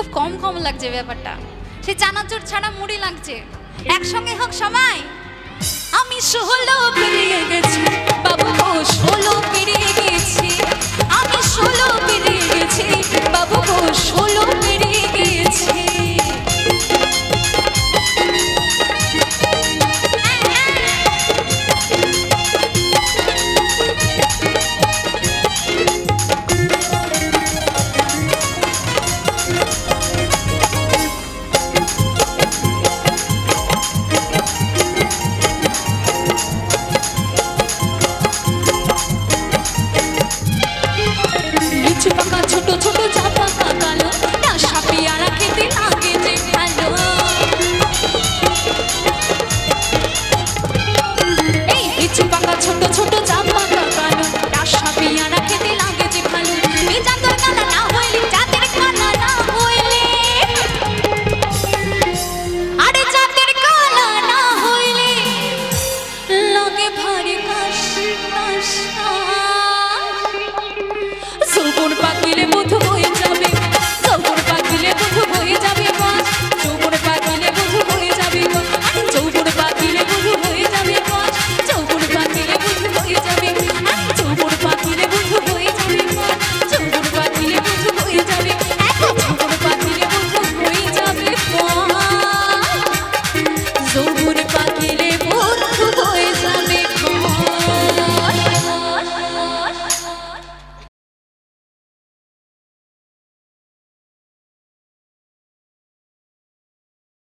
খুব কম কম লাগছে ব্যাপারটা। সে চানাচুর ছাড়া মুড়ি লাগছে। একসঙ্গে হোক সময় আমি ষোলো গেছি, বাবু ষোলো শ্বাস যৌবন মধু